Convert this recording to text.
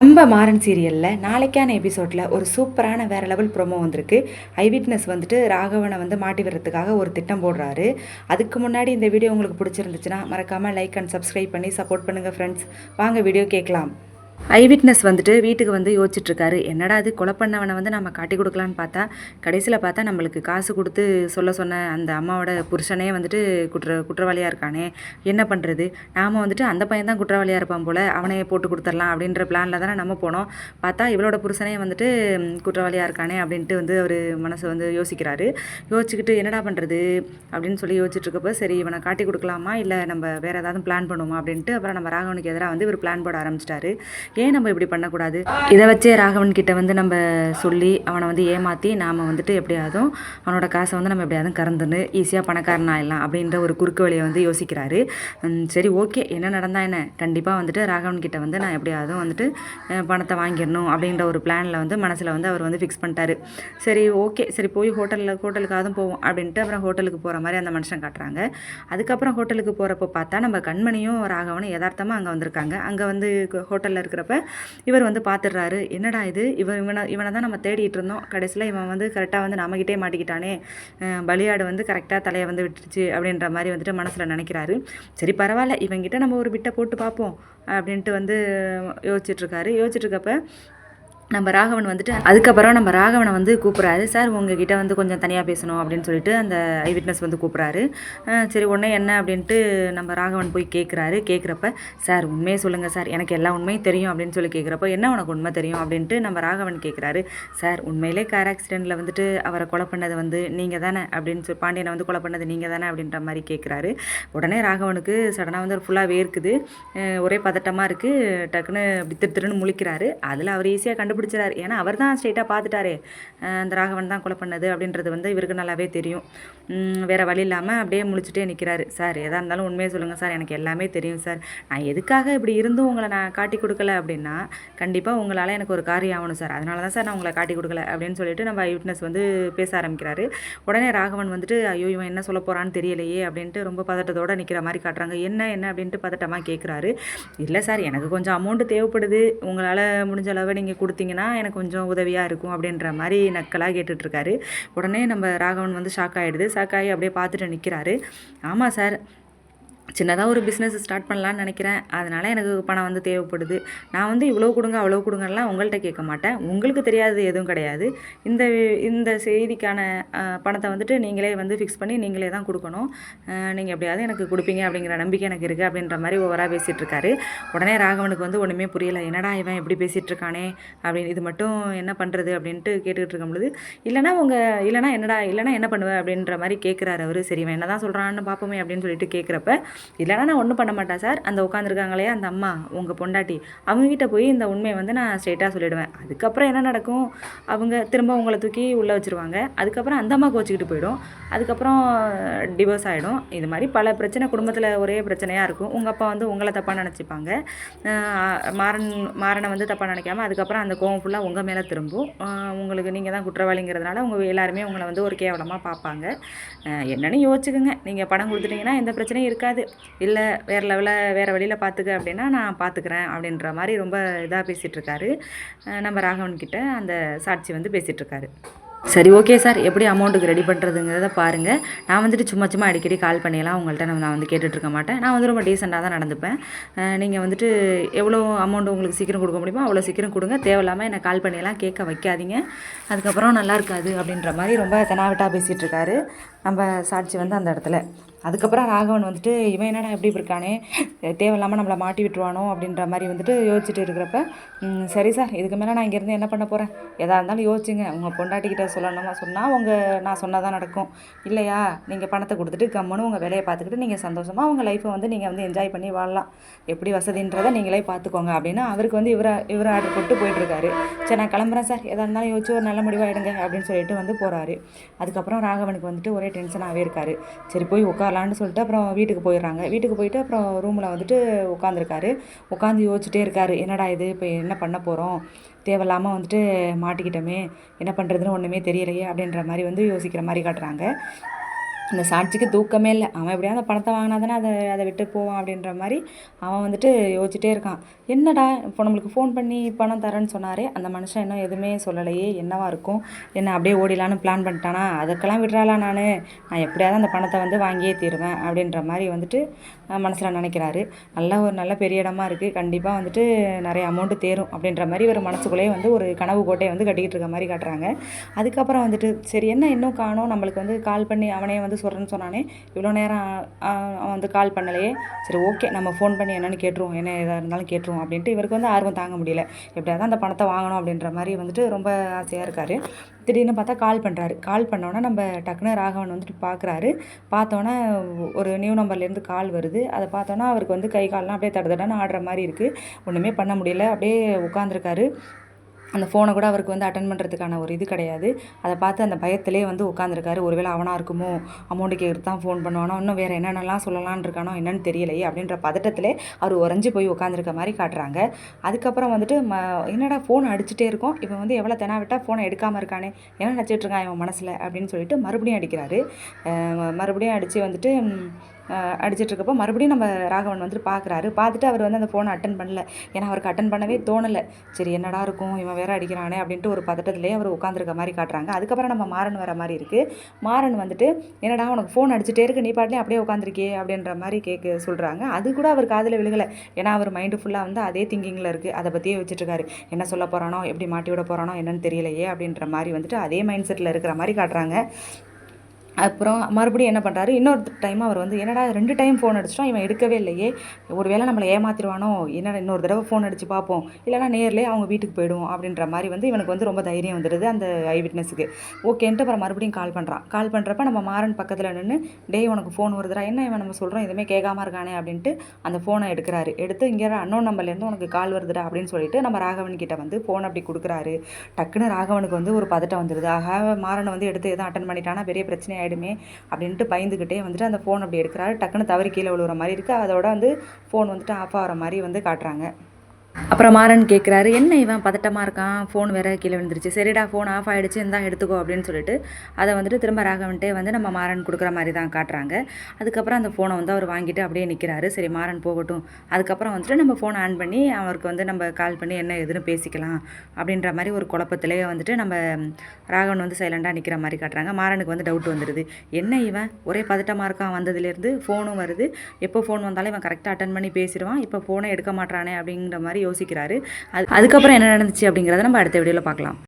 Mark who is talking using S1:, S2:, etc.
S1: நம்ம மாறன் சீரியலில் நாளைக்கான எபிசோடில் ஒரு சூப்பரான வேறு லெவல் ப்ரோமோ வந்திருக்கு. ஐவிட்னஸ் வந்துட்டு ராகவனை வந்து மாட்டி வர்றதுக்காக ஒரு திட்டம் போடுறாரு. அதுக்கு முன்னாடி இந்த வீடியோ உங்களுக்கு பிடிச்சிருந்துச்சுன்னா மறக்காமல் லைக் அண்ட் சப்ஸ்கிரைப் பண்ணி சப்போர்ட் பண்ணுங்கள் ஃப்ரெண்ட்ஸ் வாங்க வீடியோ கேட்கலாம். ஐவிட்னஸ் வந்துட்டு வீட்டுக்கு வந்து யோசிச்சுட்ருக்காரு. என்னடா அது கொலை பண்ணவனை வந்து நம்ம காட்டி கொடுக்கலான்னு பார்த்தா கடைசியில் பார்த்தா நம்மளுக்கு காசு கொடுத்து சொல்ல சொன்ன அந்த அம்மாவோட புருஷனே வந்துட்டு குற்ற குற்றவாளியாக இருக்கானே என்ன பண்ணுறது நாம் வந்துட்டு அந்த பையன் தான் குற்றவாளியாக இருப்பான் போல் அவனே போட்டு கொடுத்துடலாம் அப்படின்ற பிளானில் தானே நம்ம போனோம். பார்த்தா இவளோட புருஷனே வந்துட்டு குற்றவாளியாக இருக்கானே அப்படின்ட்டு வந்து அவர் மனசை வந்து யோசிக்கிறாரு. யோசிச்சுக்கிட்டு என்னடா பண்ணுறது அப்படின்னு சொல்லி யோசிச்சுட்ருக்கப்போ சரி இவனை காட்டி கொடுக்கலாமா? இல்லை நம்ம வேறு ஏதாவது பிளான் பண்ணுவோமா அப்படின்ட்டு அப்புறம் நம்ம ராகவனுக்கு எதிராக வந்து இவர் பிளான் போட ஆரம்பிச்சிட்டாரு. ஏன் நம்ம இப்படி பண்ணக்கூடாது. இதை வச்சே ராகவன் கிட்ட வந்து நம்ம சொல்லி அவனை வந்து ஏமாற்றி நாம் வந்துட்டு எப்படியாதும் அவனோட காசை வந்து நம்ம எப்படியாவது கறந்துன்னு ஈஸியாக பணக்காரன் ஆயிடலாம் அப்படின்ற ஒரு குறுக்கு வழியை வந்து யோசிக்கிறாரு. சரி ஓகே. என்ன நடந்தா என்ன? கண்டிப்பாக வந்துட்டு ராகவன் கிட்ட வந்து நான் எப்படியாவது வந்துட்டு பணத்தை வாங்கிடணும் அப்படின்ற ஒரு பிளானில் வந்து மனசில் வந்து அவர் வந்து ஃபிக்ஸ் பண்ணிட்டாரு. சரி ஓகே. சரி போய் ஹோட்டலில் ஹோட்டலுக்காவது போவோம் அப்படின்ட்டு அப்புறம் ஹோட்டலுக்கு போகிற மாதிரி அந்த மனுஷன் காட்டுறாங்க. அதுக்கப்புறம் ஹோட்டலுக்கு போகிறப்ப பார்த்தா நம்ம கண்மணியும் ராகவனும் யதார்த்தமாக அங்கே வந்திருக்காங்க. அங்கே வந்து ஹோட்டலில் இருக்கிறப்ப இவர் வந்து பார்த்துடுறாரு என்னடா இது? இவன் இவனை இவனை தான் நம்ம தேடிட்டு இருந்தோம். கடைசியில் இவன் வந்து கரெக்டாக வந்து நம்மகிட்டே மாட்டிக்கிட்டானே. பலியாடு வந்து கரெக்டாக தலையை வந்து விட்டுருச்சு. அப்படின்ற மாதிரி வந்துட்டு மனசில் நினைக்கிறாரு. சரி பரவாயில்ல. இவங்கிட்ட நம்ம ஒரு பிட்டை போட்டு பார்ப்போம். அப்படின்ட்டு வந்து யோசிச்சுட்ருக்காரு யோசிச்சுட்ருக்கப்ப நம்ம ராகவன் வந்துட்டு அதுக்கப்புறம் நம்ம ராகவனை வந்து கூப்பிட்றாரு. சார் உங்ககிட்ட வந்து கொஞ்சம் தனியாக பேசணும் அப்படின்னு சொல்லிட்டு அந்த ஐ விட்னஸ் வந்து கூப்பிட்றாரு. சரி உடனே என்ன? அப்படின்ட்டு நம்ம ராகவன் போய் கேட்குறாரு கேட்குறப்ப சார் உண்மையை சொல்லுங்கள் சார். எனக்கு எல்லா உண்மையும் தெரியும் அப்படின்னு சொல்லி கேட்குறப்ப என்ன உனக்கு உண்மை தெரியும்? அப்படின்ட்டு நம்ம ராகவன் கேட்குறாரு சார் உண்மையிலே கார் ஆக்சிடெண்ட்டில் வந்துட்டு அவரை கொலை பண்ணது வந்து நீங்கள் தானே? அப்படின்னு சொல்லி பாண்டியனை வந்து கொலை பண்ணது நீங்கள் தானே? அப்படின்ற மாதிரி கேட்குறாரு உடனே ராகவனுக்கு சடனாக வந்து ஃபுல்லாக வேர்க்குது. ஒரே பதட்டமாக இருக்குது டக்குன்னு அப்படி திரு திருன்னு முழிக்கிறாரு. அதில் அவர் ஈஸியாக கண்டு கண்டுபிடிச்சிறாரு. ஏன்னா அவர் தான் ஸ்ட்ரைட்டாக பார்த்துட்டாரே. அந்த ராகவன் தான் கொலை பண்ணது அப்படின்றது வந்து இவருக்கு நல்லாவே தெரியும். வேறு வழி இல்லாமல் அப்படியே முழிச்சிட்டே நிற்கிறாரு சார் எதாக இருந்தாலும் உண்மையை சொல்லுங்கள் சார். எனக்கு எல்லாமே தெரியும் சார். நான் எதுக்காக இப்படி இருந்தும் உங்களை நான் காட்டி கொடுக்கல அப்படின்னா கண்டிப்பாக உங்களால் எனக்கு ஒரு காரியம் ஆகணும் சார். அதனால தான் சார் நான் உங்களை காட்டி கொடுக்கல. அப்படின்னு சொல்லிட்டு நம்ம விட்னஸ் வந்து பேச ஆரம்பிக்கிறாரு. உடனே ராகவன் வந்துட்டு ஐயோ இவன் என்ன சொல்ல போகிறான்னு தெரியலையே. அப்படின்ட்டு ரொம்ப பதட்டத்தோட நிற்கிற மாதிரி காட்டுறாங்க. என்ன என்ன? அப்படின்ட்டு பதட்டமாக கேட்குறாரு இல்லை சார் எனக்கு கொஞ்சம் அமௌண்ட்டு தேவைப்படுது. உங்களால் முடிஞ்ச அளவு நீங்கள் கொடுத்தீங்க. கொடுத்தீங்கன்னா எனக்கு கொஞ்சம் உதவியாக இருக்கும் அப்படின்ற மாதிரி நக்கலாக கேட்டுட்ருக்காரு. உடனே நம்ம ராகவன் வந்து ஷாக் ஆகிடுது ஷாக் ஆகி அப்படியே பார்த்துட்டு நிற்கிறாரு ஆமாம் சார் சின்னதாக ஒரு பிஸ்னஸ் ஸ்டார்ட் பண்ணலான்னு நினைக்கிறேன். அதனால் எனக்கு பணம் வந்து தேவைப்படுது. நான் வந்து இவ்வளோ கொடுங்க அவ்வளோ கொடுங்கலாம் உங்கள்கிட்ட கேட்க மாட்டேன். உங்களுக்கு தெரியாதது எதுவும் கிடையாது. இந்த இந்த செய்திக்கான பணத்தை வந்துட்டு நீங்களே வந்து ஃபிக்ஸ் பண்ணி நீங்களே தான் கொடுக்கணும். நீங்கள் எப்படியாவது எனக்கு கொடுப்பீங்க அப்படிங்கிற நம்பிக்கை எனக்கு இருக்குது அப்படின்ற மாதிரி ஓவராக பேசிகிட்ருக்காரு உடனே ராகவனுக்கு வந்து ஒன்றுமே புரியலை. என்னடா இவன் எப்படி பேசிகிட்டு இருக்கானே? அப்படின்னு இது மட்டும் என்ன பண்ணுறது அப்படின்ட்டு கேட்டுக்கிட்டு இருக்கும் பொழுது இல்லைனா உங்கள் இல்லைனா என்னடா இல்லைனா என்ன பண்ணுவேன் அப்படின்ற மாதிரி கேட்குறாரு அவர். சரி இவன் என்ன தான் சொல்கிறான்னு பார்ப்போமே அப்படின்னு சொல்லிட்டு கேட்குறப்ப இல்லைனா நான் ஒன்றும் பண்ண மாட்டேன் சார். அந்த உட்காந்துருக்காங்களே அந்த அம்மா உங்கள் பொண்டாட்டி அவங்ககிட்ட போய் இந்த உண்மையை வந்து நான் ஸ்ட்ரெயிட்டாக சொல்லிவிடுவேன் அதுக்கப்புறம் என்ன நடக்கும்? அவங்க திரும்ப உங்களை தூக்கி உள்ளே வச்சுருவாங்க. அதுக்கப்புறம் அந்த அம்மா கோச்சிக்கிட்டு போயிடும். அதுக்கப்புறம் டிவோர்ஸ் ஆகிடும் இது மாதிரி பல பிரச்சனை குடும்பத்தில் ஒரே பிரச்சனையாக இருக்கும். உங்கள் அப்பா வந்து உங்களை தப்பாக நினச்சிப்பாங்க. மாறன் மாறனை வந்து தப்பாக நினைக்காம அதுக்கப்புறம் அந்த கோவம் ஃபுல்லாக உங்கள் மேலே திரும்பும். உங்களுக்கு நீங்கள் தான் குற்றவாளிங்கிறதுனால உங்கள் எல்லாருமே உங்களை வந்து ஒரு கேவலமாக பார்ப்பாங்க. என்னென்னு யோசிச்சுக்கோங்க. நீங்கள் பணம் கொடுத்துட்டீங்கன்னா எந்த பிரச்சனையும் இருக்காது. இல்லை வேறு லெவலில் வேறு வழியில் பார்த்துக்க அப்படின்னா நான் பார்த்துக்கிறேன் அப்படின்ற மாதிரி ரொம்ப இதாக பேசிகிட்ருக்காரு நம்ம ராகவன்கிட்ட அந்த சாட்சி வந்து பேசிகிட்ருக்காரு சரி ஓகே சார் எப்படி அமௌண்ட்டுக்கு ரெடி பண்ணுறதுங்கிறத பாருங்கள் நான் வந்துட்டு சும்மா சும்மா அடிக்கடி கால் பண்ணியெல்லாம் உங்கள்கிட்ட நான் நான் வந்து கேட்டுட்ருக்க மாட்டேன். நான் வந்து ரொம்ப டீசெண்டாக தான் நடந்துப்பேன். நீங்கள் வந்துட்டு எவ்வளோ அமௌண்ட் உங்களுக்கு சீக்கிரம் கொடுக்க முடியுமோ அவ்வளோ சீக்கிரம் கொடுங்க. தேவையில்லாமல் என்னை கால் பண்ணிடலாம் கேட்க வைக்காதீங்க. அதுக்கப்புறம் நல்லா இருக்காது அப்படின்ற மாதிரி ரொம்ப தெனாவிட்டாக பேசிகிட்ருக்காரு நம்ம சாட்சி வந்து அந்த இடத்துல. அதுக்கப்புறம் ராகவன் வந்துட்டு இவன் என்னடா எப்படி இருக்கானே? தேவையில்லாமல் நம்மளை மாட்டி விட்டுருவானோ? அப்படின்ற மாதிரி வந்துட்டு யோசிச்சுட்டு இருக்கிறப்ப சரி சார் இதுக்கு மேலே நான் இங்கேருந்து என்ன பண்ண போகிறேன் எதாக இருந்தாலும் யோசிச்சுங்க. உங்கள் பொண்டாட்டிக்கிட்ட சொல்லணுமா சொன்னால் உங்கள் நான் சொன்னால் தான் நடக்கும். இல்லையா? நீங்கள் பணத்தை கொடுத்துட்டு கம்மனு உங்கள் வேலையை பார்த்துக்கிட்டு நீங்கள் சந்தோஷமாக உங்கள் லைஃப்பை வந்து நீங்கள் வந்து என்ஜாய் பண்ணி வாழலாம். எப்படி வசதின்றதை நீங்களே பார்த்துக்கோங்க. அப்படின்னு அவருக்கு வந்து இவரை இவரை ஆர்டர் போட்டு போயிட்டுருக்காரு. சரி நான் கிளம்புறேன் சார் எதாக இருந்தாலும் யோசிச்சு ஒரு நல்ல முடிவாக எடுங்க. அப்படின்னு சொல்லிட்டு வந்து போகிறாரு அதுக்கப்புறம் ராகவனுக்கு வந்துட்டு ஒரே டென்ஷனாகவே இருக்காரு. சரி போய் வரலான்னு சொல்லிட்டு அப்புறம் வீட்டுக்கு போயிடுறாங்க. வீட்டுக்கு போயிட்டு அப்புறம் ரூமில் வந்துட்டு உட்காந்துருக்காரு உட்காந்து யோசிச்சுட்டே இருக்காரு. என்னடா இது? இப்போ என்ன பண்ண போகிறோம் தேவையில்லாமல் வந்துட்டு மாட்டிக்கிட்டோமே. என்ன பண்ணுறதுன்னு ஒன்றுமே தெரியலையே அப்படின்ற மாதிரி வந்து யோசிக்கிற மாதிரி காட்டுறாங்க. அந்த சாட்சிக்கு தூக்கமே இல்லை. அவன் எப்படியாவது அந்த பணத்தை வாங்கினா தானே அதை அதை விட்டு போவான் அப்படின்ற மாதிரி அவன் வந்துட்டு யோசிச்சுட்டே இருக்கான். என்னடா இப்போ நம்மளுக்கு ஃபோன் பண்ணி பணம் தரேன்னு சொன்னாரே அந்த மனுஷன் இன்னும் எதுவுமே சொல்லலையே என்னவா இருக்கும்? என்ன அப்படியே ஓடிலான்னு பிளான் பண்ணிட்டானா? அதுக்கெல்லாம் விடுறாளா நான்? நான் எப்படியாவது அந்த பணத்தை வந்து வாங்கியே தீருவேன் அப்படின்ற மாதிரி வந்துட்டு மனசில் நினைக்கிறாரு. நல்ல ஒரு நல்ல பெரிய இடமா இருக்குது கண்டிப்பாக வந்துட்டு நிறைய அமௌண்ட்டு தேரும் அப்படின்ற மாதிரி ஒரு மனசுக்குள்ளேயே வந்து ஒரு கனவு கோட்டையை வந்து கட்டிக்கிட்டு இருக்க மாதிரி காட்டுறாங்க. அதுக்கப்புறம் வந்துட்டு சரி என்ன இன்னும் காணோம்? நம்மளுக்கு வந்து கால் பண்ணி அவனே வந்து சொல்கிறேன்னு சொன்னானே. இவ்வளோ நேரம் அவன் வந்து கால் பண்ணலையே. சரி ஓகே நம்ம ஃபோன் பண்ணி என்னென்னு கேட்டுருவோம். என்ன எதாக இருந்தாலும் கேட்டுருவோம் அப்படின்ட்டு இவருக்கு வந்து ஆர்வம் தாங்க முடியல. எப்படியாவது அந்த பணத்தை வாங்கணும் அப்படின்ற மாதிரி வந்துட்டு ரொம்ப ஆசையாக இருக்கார். திடீர்னு பார்த்தா கால் பண்ணுறாரு கால் பண்ணோன்னே நம்ம டக்குன்னு ராகவன் வந்துட்டு பார்க்குறாரு பார்த்தோன்னே ஒரு நியூ நம்பர்லேருந்து கால் வருது. அதை பார்த்தோன்னா அவருக்கு வந்து கை கால்லாம் அப்படியே தடதடன்னு ஆடுற மாதிரி இருக்குது ஒன்றுமே பண்ண முடியல. அப்படியே உட்காந்துருக்காரு அந்த ஃபோனை கூட அவருக்கு வந்து அட்டன் பண்ணுறதுக்கான ஒரு இது கிடையாது. அதை பார்த்து அந்த பயத்திலே வந்து உட்காந்துருக்காரு ஒருவேளை அவனாக இருக்குமோ? அமௌண்ட்டு கேட்குறது தான் ஃபோன் பண்ணுவானோ? இன்னும் வேறு என்னென்னலாம் சொல்லலான் இருக்கானோ? என்னன்னு தெரியலையே அப்படின்ற பதட்டத்திலே அவர் உறைஞ்சி போய் உட்காந்துருக்க மாதிரி காட்டுறாங்க. அதுக்கப்புறம் வந்துட்டு ம என்னடா ஃபோன் அடிச்சுட்டே இருக்கோம்? இவன் வந்து எவ்வளோ தெனா விட்டால் ஃபோனை எடுக்காமல் இருக்கானே? என்ன நினச்சிட்டு இருக்கான் இவன் மனசில்? அப்படின்னு சொல்லிட்டு மறுபடியும் அடிக்கிறாரு. மறுபடியும் அடித்து வந்துட்டு அடிச்சிட்ருக்கப்போ அடிச்சிட்டு இருக்கப்போ மறுபடியும் நம்ம ராகவன் வந்துட்டு பார்க்குறாரு. பார்த்துட்டு அவர் வந்து அந்த ஃபோனை அட்டன் பண்ணல. ஏன்னா அவருக்கு அட்டன் பண்ணவே தோணலை. சரி என்னடா இருக்கும்? இவன் வேற அடிக்கிறானே அப்படின்ட்டு ஒரு பதட்டத்திலே அவர் உட்காந்துருக்க மாதிரி காட்டுறாங்க. அதுக்கப்புறம் நம்ம மாறன் வர மாதிரி இருக்குது மாறன் வந்துட்டு என்னடா உனக்கு ஃபோன் அடிச்சுட்டே இருக்கு. நீ பாட்டிலே அப்படியே உட்காந்துருக்கே அப்படின்ற மாதிரி கேட்க சொல்கிறாங்க அது கூட அவர் காதில் விழுகலை. ஏன்னா அவர் மைண்டு ஃபுல்லாக வந்து அதே திங்கிங்கில் இருக்குது அதை பற்றியே வச்சுட்ருக்காரு என்ன சொல்ல போகிறானோ எப்படி மாட்டி விட போகிறானோ என்னன்னு தெரியலையே அப்படின்ற மாதிரி வந்துட்டு அதே மைண்ட் செட்டில் இருக்கிற மாதிரி காட்டுறாங்க. அப்புறம் மறுபடியும் என்ன பண்ணுறாரு இன்னொரு டைம் அவர் வந்து என்னடா ரெண்டு டைம் ஃபோன் அடிச்சிட்டோம் இவன் எடுக்கவே இல்லையே. ஒரு வேளை நம்மளை ஏமாத்திடுவானோ என்னடா இன்னொரு தடவை ஃபோன் அடித்து பார்ப்போம். இல்லைனா நேர்லேயே அவங்க வீட்டுக்கு போயிடுவோம் அப்படின்ற மாதிரி வந்து இவனுக்கு வந்து ரொம்ப தைரியம் வந்துடுது அந்த ஐ விட்னஸுக்கு ஓகேன்ட்டு அப்புறம் மறுபடியும் கால் பண்ணுறான் கால் பண்ணுறப்ப நம்ம மாறன் பக்கத்தில் நின்று டேய் உனக்கு ஃபோன் வருதுடா என்ன இவன் நம்ம சொல்கிறோம் எதுவுமே கேட்காம இருக்கானே அப்படின்ட்டு அந்த ஃபோனை எடுக்கிறாரு. எடுத்து இங்கே அன்னோன் நம்பர்லேருந்து உனக்கு கால் வருதுடா அப்படின்னு சொல்லிட்டு நம்ம ராகவன் கிட்ட வந்து ஃபோன் அப்படி கொடுக்குறாரு. டக்குன்னு ராகவனுக்கு வந்து ஒரு பதட்டம் வந்துடுது. ஆக மாறனை வந்து எடுத்து எதுவும் அட்டன் பண்ணிட்டானா பெரிய பிரச்சனை ஆகிடுமே அப்படின்ட்டு பயந்துக்கிட்டே வந்துட்டு அந்த ஃபோன் அப்படி எடுக்கிறாரு. டக்குன்னு தவறி கீழே விழுகிற மாதிரி இருக்குது அதோட வந்து ஃபோன் வந்துட்டு ஆஃப் ஆகிற மாதிரி வந்து காட்டுறாங்க. அப்புறம் மாறன் கேட்குறாரு என்ன இவன் பதட்டமாக இருக்கான்? ஃபோன் வேற கீழே விழுந்துருச்சு. சரிடா ஃபோன் ஆஃப் ஆகிடுச்சு இருந்தால் எடுத்துக்கோ அப்படின்னு சொல்லிட்டு அதை வந்துட்டு திரும்ப ராகவன்ட்டே வந்து நம்ம மாறன் கொடுக்குற மாதிரி தான் காட்டுறாங்க. அதுக்கப்புறம் அந்த ஃபோனை வந்து அவர் வாங்கிட்டு அப்படியே நிற்கிறாரு சரி மாறன் போகட்டும். அதுக்கப்புறம் வந்துட்டு நம்ம ஃபோன் ஆன் பண்ணி அவருக்கு வந்து நம்ம கால் பண்ணி என்ன எதுன்னு பேசிக்கலாம் அப்படின்ற மாதிரி ஒரு குழப்பத்திலேயே வந்துட்டு நம்ம ராகவன் வந்து சைலண்டாக நிற்கிற மாதிரி காட்டுறாங்க. மாறனுக்கு வந்து டவுட் வந்துடுது என்ன இவன்? ஒரே பதட்டமாக இருக்கான் வந்ததுலேருந்து ஃபோனும் வருது. எப்போ ஃபோன் வந்தாலும் இவன் கரெக்டாக அட்டன் பண்ணி பேசிடுவான். இப்போ ஃபோனை எடுக்க மாட்டானே அப்படிங்கிற மாதிரி யோசிக்கிறாரு. அது அதுக்கப்புறம் என்ன நடந்துச்சு அப்படிங்கிறத நம்ம அடுத்த வீடியோவில் பார்க்கலாம்.